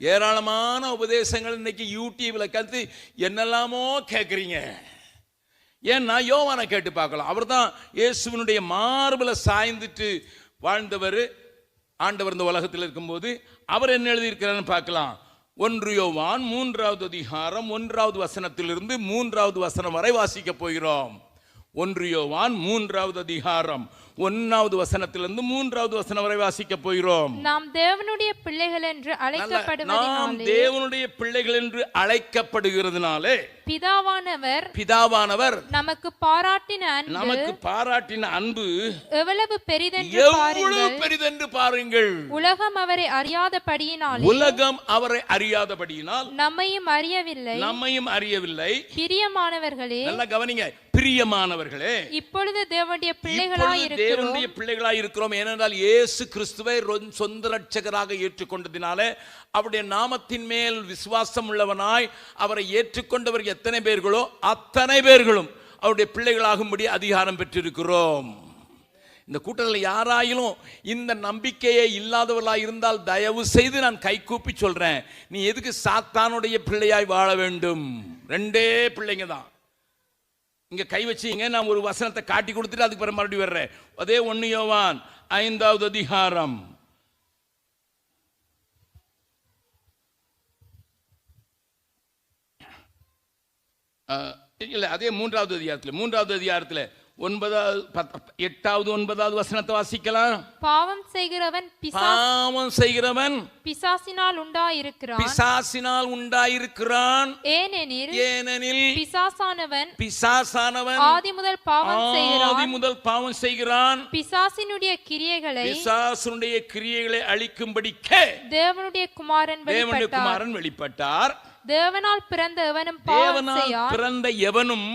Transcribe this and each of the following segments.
ஏராளமான உபதேசங்கள் இன்னைக்கு யூடியூப்ல கற்று என்னெல்லாமோ கேட்குறீங்க ஏன்னா யோவானை கேட்டு பார்க்கலாம். அவர் தான் இயேசுவனுடைய மார்பில் சாய்ந்துட்டு வாழ்ந்தவர் ஆண்டவர் இந்த உலகத்தில் இருக்கும்போது அவர் என்ன எழுதியிருக்கிறான்னு பார்க்கலாம். ஒன்று யோவான் மூன்றாவது அதிகாரம் ஒன்றாவது வசனத்திலிருந்து மூன்றாவது வசனம் வரை வாசிக்கப் போகிறோம். ஒன்று யோவான் மூன்றாவது அதிகாரம். ஒன்னாவது வசனத்திலிருந்து மூன்றாவது வசனம் வரை வாசிக்க போகிறோம். நாம் தேவனுடைய பிள்ளைகள் என்று நாம் தேவனுடைய பிள்ளைகள் என்று அழைக்கப்படுகிறதுனாலே பிதாவானவர் பிதாவானவர் நமக்கு பாராட்டின அன்பு நமக்கு பாராட்டின அன்பு எவ்வளவு பெரிதென்று எவ்வளவு பெரிதென்று பாருங்கள். உலகம் அவரை அறியாதபடியினாலே உலகம் அவரை அறியாதபடியினால் நம்மையும் அறியவில்லை. நம்மையும் அறியவில்லை. பிரியமானவர்களே நல்லா கவனிங்க பிரியமானவர்களே இப்பொழுது தேவனுடைய பிள்ளைகளாய் இருக்கிறோம். தேவனுடைய பிள்ளைகளாய் இருக்கிறோம். ஏனென்றால் இயேசு கிறிஸ்துவை சொந்த ரட்சகராக ஏற்றுக்கொண்டதினாலே அவருடைய நாமத்தின் மேல் விசுவாசம் உள்ளவனாய் அவரை ஏற்றுக்கொண்டவர் எத்தனை பேர்களோ அத்தனை பேர்களும் அவருடைய பிள்ளைகளாகும்படி அதிகாரம் பெற்றிருக்கிறோம். இந்த கூட்டத்தில் யாராயிலும் இந்த நம்பிக்கையே இல்லாதவர்களாக இருந்தால் தயவு செய்து நான் கைகூப்பி சொல்றேன். நீ எதுக்கு சாத்தானுடைய பிள்ளையாய் வாழ வேண்டும்? ரெண்டே பிள்ளைங்க தான். இங்கே கை வச்சீங்க நான் ஒரு வசனத்தை காட்டி கொடுத்துட்டு அதுக்கு பிறகு மறுபடியும் வர்றேன். அதே ஒன்று யோவான் ஐந்தாவது அதிகாரம். இல்லை அதே மூன்றாவது அதிகாரத்தில் மூன்றாவது அதிகாரத்தில் ஒன்பதாவது எட்டாவது ஒன்பதாவது வசனத்தை வாசிக்கலாம். பாவம் செய்கிறவன் பாவம் செய்கிறவன் பிசாசினால் உண்டாயிருக்கிறான். பிசாசினால் உண்டாயிருக்கிறான். ஏனெனில் ஏனெனில் பிசாசானவன் பிசாசானவன் ஆதி முதல் பாவம் ஆதி செய்கிறான். முதல் பாவம் செய்கிறான். பிசாசினுடைய கிரியைகளை பிசாசுடைய கிரியைகளை அழிக்கும்படிக்கே தேவனுடைய குமாரன் தேவனுடைய குமாரன் வெளிப்பட்டார். தேவனால் பிறந்த எவனும் பாவம் செய்யான். பிறந்த எவனும்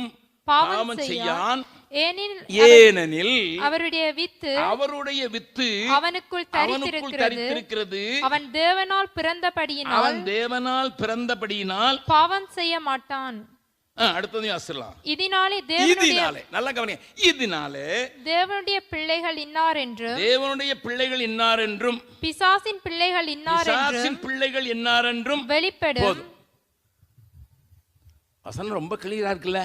பாவம் செய்யான். ஏனெனில் அவருடைய வித்து அவருடைய வித்து அவனுக்குள் தரித்திருக்கிறது. அவன் தேவனால் பிறந்தபடியினால் அவன் தேவனால் பிறந்தபடியினால் பாவம் செய்ய மாட்டான். வாசிடலாம் இதனாலே நல்ல கவனிங்க. இதனாலே தேவனுடைய பிள்ளைகள் இன்னார் என்று தேவனுடைய பிள்ளைகள் இன்னார் என்றும் பிசாசின் பிள்ளைகள் இன்னார் என்று பிசாசின் பிள்ளைகள் இன்னார் என்றும் வெளிப்படும். வசனம் ரொம்ப கிளியரா இருக்குல்ல?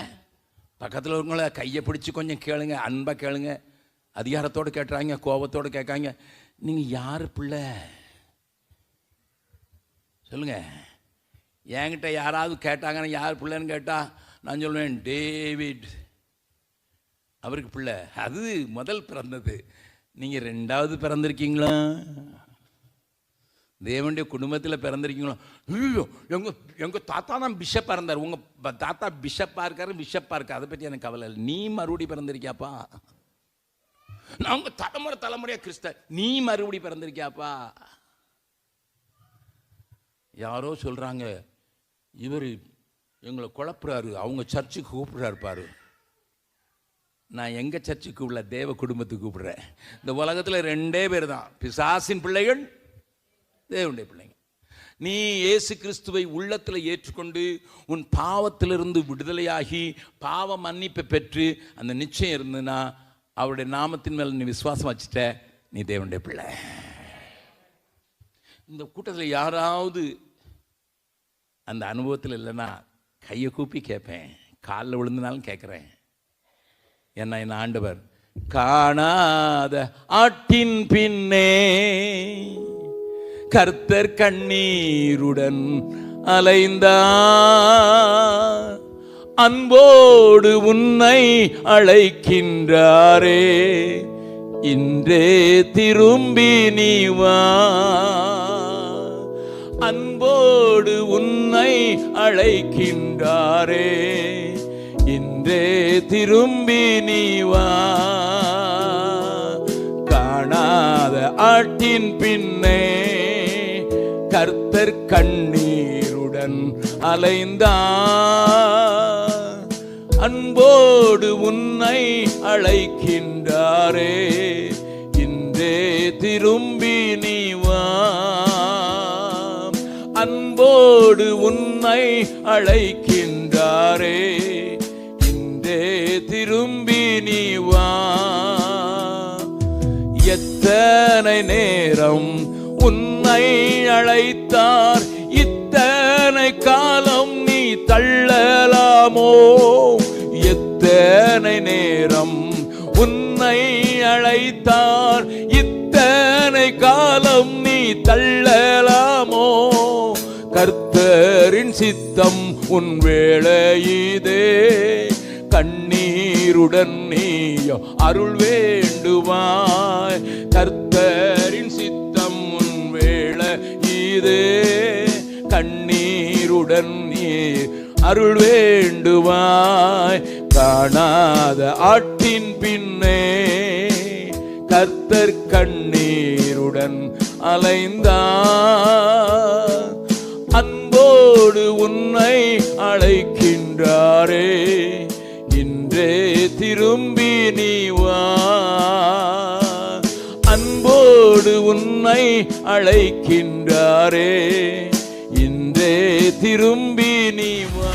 பக்கத்தில் இருக்கவங்கள கையை பிடிச்சி கொஞ்சம் கேளுங்க அன்பாக கேளுங்க. அதிகாரத்தோடு கேட்டுறாங்க கோபத்தோடு கேட்காங்க. நீங்கள் யார் பிள்ளை? சொல்லுங்க. என்கிட்ட யாராவது கேட்டாங்கன்னு யார் பிள்ளைன்னு கேட்டால் நான் சொல்லுவேன் டேவிட். அவருக்கு பிள்ளை. அது முதல் பிறந்தது. நீங்கள் ரெண்டாவது பிறந்திருக்கீங்களா? தேவனுடைய குடும்பத்தில் பிறந்திருக்கீங்களோ? ஐயோ எங்கள் எங்கள் தாத்தா தான் பிஷப்பாக இருந்தார். உங்கள் தாத்தா பிஷப்பாக இருக்காரு பிஷப்பாக இருக்கார். அதை பற்றி எனக்கு கவலை இல்லை. நீ மறுபடி பிறந்திருக்கியாப்பா? நான் உங்கள் தலைமுறை தலைமுறையாக கிறிஸ்த நீ மறுபடி பிறந்திருக்கியாப்பா? யாரோ சொல்கிறாங்க இவர் எங்களை குழப்புறாரு. அவங்க சர்ச்சுக்கு கூப்பிடுறாரு பாரு. நான் எங்கள் சர்ச்சுக்கு உள்ள தேவ குடும்பத்துக்கு கூப்பிடுறேன். இந்த உலகத்தில் ரெண்டே பேர் தான். பிசாசின் பிள்ளைகள் தேவனுடைய பிள்ளைங்க. நீ இயேசு கிறிஸ்துவை உள்ளத்தில் ஏற்றுக்கொண்டு உன் பாவத்திலிருந்து விடுதலையாகி பாவ மன்னிப்பை பெற்று அந்த நிச்சயம் இருந்ததுன்னா அவருடைய நாமத்தின் மேல் நீ விசுவாசம் வச்சுட்ட நீ தேவனுடைய பிள்ளை. இந்த கூட்டத்தில் யாராவது அந்த அனுபவத்தில் இல்லைன்னா கையை கூப்பி கேட்பேன் காலில் விழுந்தனாலும் கேட்குறேன் என்ன என் ஆண்டவர் காணாத ஆட்டின் பின்னே கர்த்தர் கண்ணீருடன் அலைந்தார். அன்போடு உன்னை அழைக்கின்றாரே. இன்றே திரும்பி நீ வா. அன்போடு உன்னை அழைக்கின்றாரே. இன்றே திரும்பி நீ வா. காணாத ஆட்டின் பின்னே கண்ணீருடன் அலைந்தார். அன்போடு உன்னை அழைக்கின்றாரே இன்றே திரும்பி நீ வா. அன்போடு உன்னை அழைக்கின்றாரே இன்றே திரும்பி நீ வா. எத்தனை நேரம் உன் உன்னை அழைத்தார் இத்தனை காலம் நீ தள்ளலாமோ? எத்தனை நேரம் உன்னை அழைத்தார்? இத்தனை காலம் நீ தள்ளலாமோ? கர்த்தரின் சித்தம் உன் வேளையிதே கண்ணீருடன் நீ அருள் வேண்டுவாய். கர்த்த இதே கண்ணீருடன் நீ அருள் வேண்டுவாய். காணாத ஆட்டின் பின்னே கர்த்தர் கண்ணீருடன் அலைந்தார். உன்னை அழைக்கின்றாரே. இன்றே திரும்பி நீ வா